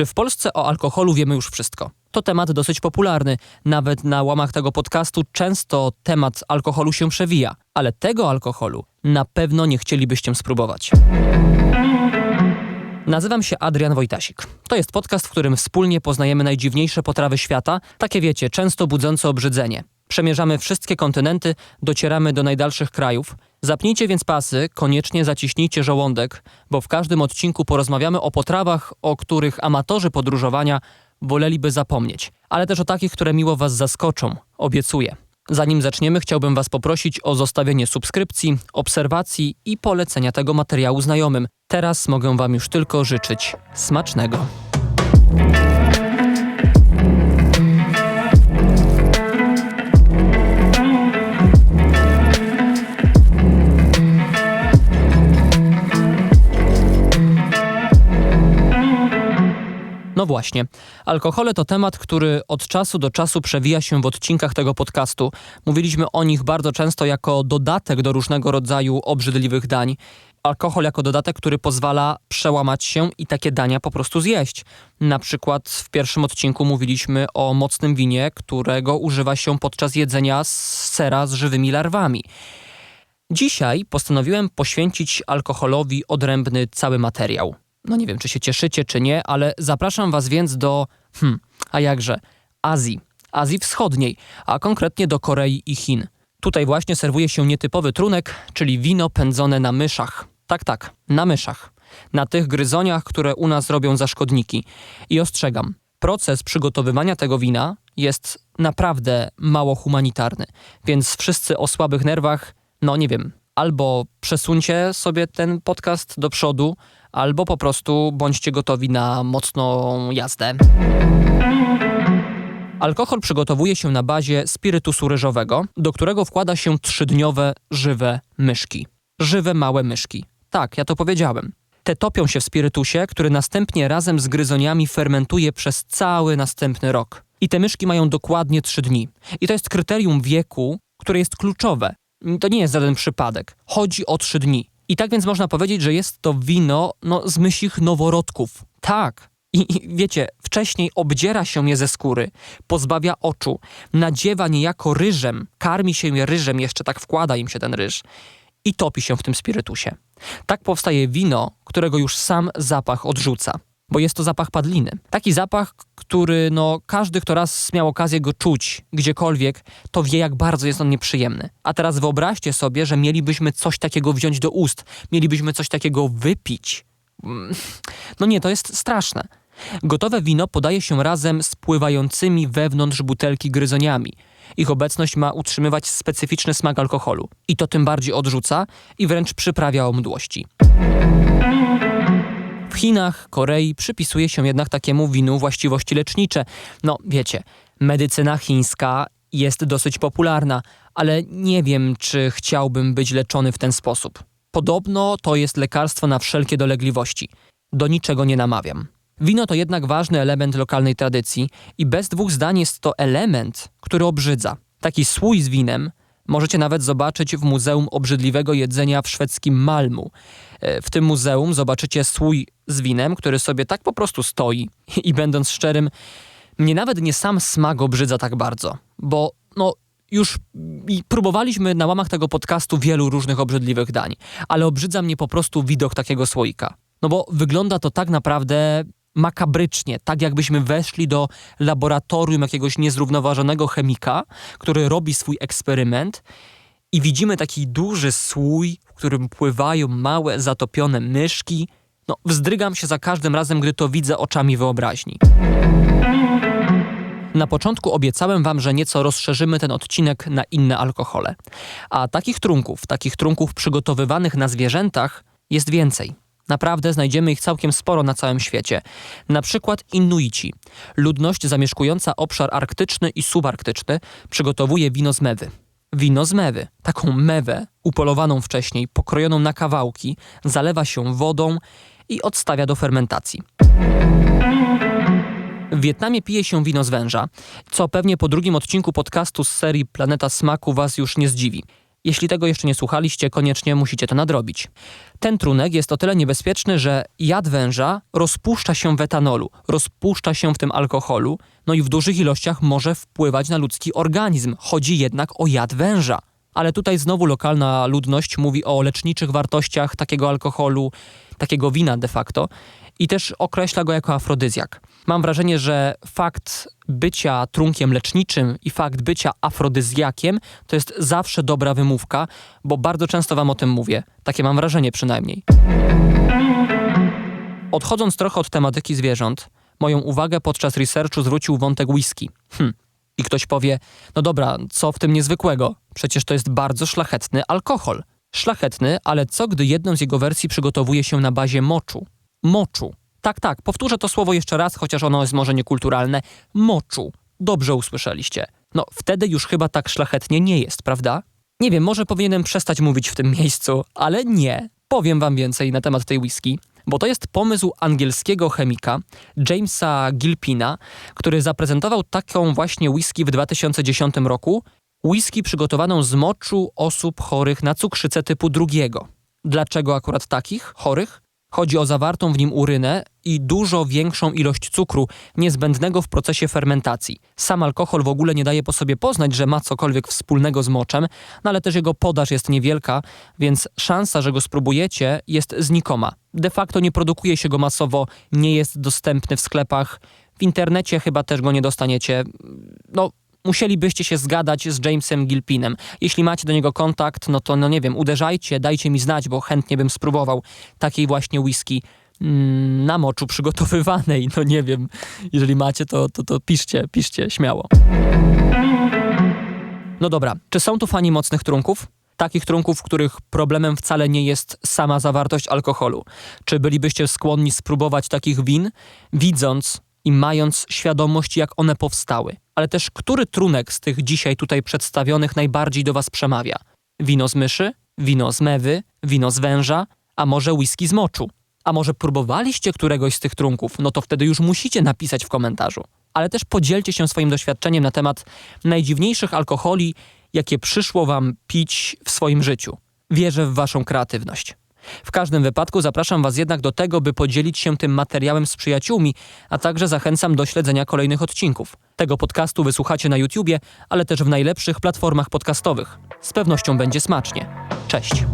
Czy w Polsce o alkoholu wiemy już wszystko? To temat dosyć popularny. Nawet na łamach tego podcastu często temat alkoholu się przewija. Ale tego alkoholu na pewno nie chcielibyście spróbować. Nazywam się Adrian Wojtasik. To jest podcast, w którym wspólnie poznajemy najdziwniejsze potrawy świata, takie wiecie, często budzące obrzydzenie. Przemierzamy wszystkie kontynenty, docieramy do najdalszych krajów. Zapnijcie więc pasy, koniecznie zaciśnijcie żołądek, bo w każdym odcinku porozmawiamy o potrawach, o których amatorzy podróżowania woleliby zapomnieć, ale też o takich, które miło Was zaskoczą, obiecuję. Zanim zaczniemy, chciałbym Was poprosić o zostawienie subskrypcji, obserwacji i polecenia tego materiału znajomym. Teraz mogę Wam już tylko życzyć smacznego. No właśnie, alkohole to temat, który od czasu do czasu przewija się w odcinkach tego podcastu. Mówiliśmy o nich bardzo często jako dodatek do różnego rodzaju obrzydliwych dań. Alkohol jako dodatek, który pozwala przełamać się i takie dania po prostu zjeść. Na przykład w pierwszym odcinku mówiliśmy o mocnym winie, którego używa się podczas jedzenia sera z żywymi larwami. Dzisiaj postanowiłem poświęcić alkoholowi odrębny cały materiał. No nie wiem, czy się cieszycie, czy nie, ale zapraszam Was więc do, hmm, a jakże, Azji. Azji Wschodniej, a konkretnie do Korei i Chin. Tutaj właśnie serwuje się nietypowy trunek, czyli wino pędzone na myszach. Tak, tak, na myszach. Na tych gryzoniach, które u nas robią za szkodniki. I ostrzegam, proces przygotowywania tego wina jest naprawdę mało humanitarny, więc wszyscy o słabych nerwach, no nie wiem, albo przesuńcie sobie ten podcast do przodu, albo po prostu bądźcie gotowi na mocną jazdę. Alkohol przygotowuje się na bazie spirytusu ryżowego, do którego wkłada się trzydniowe żywe myszki. Żywe małe myszki. Tak, ja to powiedziałem. Te topią się w spirytusie, który następnie razem z gryzoniami fermentuje przez cały następny rok. I te myszki mają dokładnie trzy dni. I to jest kryterium wieku, które jest kluczowe. To nie jest żaden przypadek. Chodzi o trzy dni. I tak więc można powiedzieć, że jest to wino no, z mysich noworodków. Tak. I, I wiecie, wcześniej obdziera się je ze skóry, pozbawia oczu, nadziewa niejako ryżem, karmi się je ryżem, jeszcze tak wkłada im się ten ryż i topi się w tym spirytusie. Tak powstaje wino, którego już sam zapach odrzuca bo jest to zapach padliny. Taki zapach, który no, każdy, kto raz miał okazję go czuć gdziekolwiek, to wie, jak bardzo jest on nieprzyjemny. A teraz wyobraźcie sobie, że mielibyśmy coś takiego wziąć do ust, mielibyśmy coś takiego wypić. Mm, no nie, to jest straszne. Gotowe wino podaje się razem z pływającymi wewnątrz butelki gryzoniami. Ich obecność ma utrzymywać specyficzny smak alkoholu. I to tym bardziej odrzuca i wręcz przyprawia o mdłości. Chinach, Korei przypisuje się jednak takiemu winu właściwości lecznicze. No wiecie, medycyna chińska jest dosyć popularna, ale nie wiem, czy chciałbym być leczony w ten sposób. Podobno to jest lekarstwo na wszelkie dolegliwości. Do niczego nie namawiam. Wino to jednak ważny element lokalnej tradycji i bez dwóch zdań jest to element, który obrzydza. Taki słój z winem możecie nawet zobaczyć w Muzeum Obrzydliwego Jedzenia w szwedzkim Malmu. E, w tym muzeum zobaczycie słój z winem, który sobie tak po prostu stoi. I będąc szczerym, mnie nawet nie sam smak obrzydza tak bardzo, bo no już próbowaliśmy na łamach tego podcastu wielu różnych obrzydliwych dań, ale obrzydza mnie po prostu widok takiego słoika. No bo wygląda to tak naprawdę makabrycznie, tak jakbyśmy weszli do laboratorium jakiegoś niezrównoważonego chemika, który robi swój eksperyment i widzimy taki duży słój, w którym pływają małe, zatopione myszki. No, wzdrygam się za każdym razem, gdy to widzę oczami wyobraźni. Na początku obiecałem wam, że nieco rozszerzymy ten odcinek na inne alkohole. A takich trunków, takich trunków przygotowywanych na zwierzętach jest więcej. Naprawdę znajdziemy ich całkiem sporo na całym świecie. Na przykład Inuici. Ludność zamieszkująca obszar arktyczny i subarktyczny przygotowuje wino z mewy. Wino z mewy, taką mewę, upolowaną wcześniej, pokrojoną na kawałki, zalewa się wodą i odstawia do fermentacji. W Wietnamie pije się wino z węża, co pewnie po drugim odcinku podcastu z serii Planeta Smaku Was już nie zdziwi. Jeśli tego jeszcze nie słuchaliście, koniecznie musicie to nadrobić. Ten trunek jest o tyle niebezpieczny, że jad węża rozpuszcza się w etanolu, rozpuszcza się w tym alkoholu, no i w dużych ilościach może wpływać na ludzki organizm. Chodzi jednak o jad węża. Ale tutaj znowu lokalna ludność mówi o leczniczych wartościach takiego alkoholu, takiego wina de facto i też określa go jako afrodyzjak. Mam wrażenie, że fakt bycia trunkiem leczniczym i fakt bycia afrodyzjakiem to jest zawsze dobra wymówka, bo bardzo często wam o tym mówię. Takie mam wrażenie przynajmniej. Odchodząc trochę od tematyki zwierząt, moją uwagę podczas researchu zwrócił wątek whisky. Hm. I ktoś powie, no dobra, co w tym niezwykłego? Przecież to jest bardzo szlachetny alkohol. Szlachetny, ale co gdy jedną z jego wersji przygotowuje się na bazie moczu? Moczu. Tak, tak, powtórzę to słowo jeszcze raz, chociaż ono jest może niekulturalne. Moczu. Dobrze usłyszeliście. No, wtedy już chyba tak szlachetnie nie jest, prawda? Nie wiem, może powinienem przestać mówić w tym miejscu, ale nie. Powiem wam więcej na temat tej whisky, bo to jest pomysł angielskiego chemika Jamesa Gilpina, który zaprezentował taką właśnie whisky w 2010 roku. Whisky przygotowaną z moczu osób chorych na cukrzycę typu drugiego. Dlaczego akurat takich chorych? Chodzi o zawartą w nim urynę i dużo większą ilość cukru niezbędnego w procesie fermentacji. Sam alkohol w ogóle nie daje po sobie poznać, że ma cokolwiek wspólnego z moczem, no ale też jego podaż jest niewielka, więc szansa, że go spróbujecie jest znikoma. De facto nie produkuje się go masowo, nie jest dostępny w sklepach, w internecie chyba też go nie dostaniecie. No, musielibyście się zgadać z Jamesem Gilpinem. Jeśli macie do niego kontakt, no to no nie wiem, uderzajcie, dajcie mi znać, bo chętnie bym spróbował takiej właśnie whisky mm, na moczu przygotowywanej. No nie wiem, jeżeli macie, to, to, to piszcie, piszcie śmiało. No dobra, czy są tu fani mocnych trunków? Takich trunków, których problemem wcale nie jest sama zawartość alkoholu. Czy bylibyście skłonni spróbować takich win, widząc i mając świadomość, jak one powstały? Ale też, który trunek z tych dzisiaj tutaj przedstawionych najbardziej do Was przemawia? Wino z myszy? Wino z mewy? Wino z węża? A może whisky z moczu? A może próbowaliście któregoś z tych trunków? No to wtedy już musicie napisać w komentarzu. Ale też podzielcie się swoim doświadczeniem na temat najdziwniejszych alkoholi, jakie przyszło Wam pić w swoim życiu. Wierzę w Waszą kreatywność. W każdym wypadku zapraszam Was jednak do tego, by podzielić się tym materiałem z przyjaciółmi, a także zachęcam do śledzenia kolejnych odcinków. Tego podcastu wysłuchacie na YouTubie, ale też w najlepszych platformach podcastowych. Z pewnością będzie smacznie. Cześć!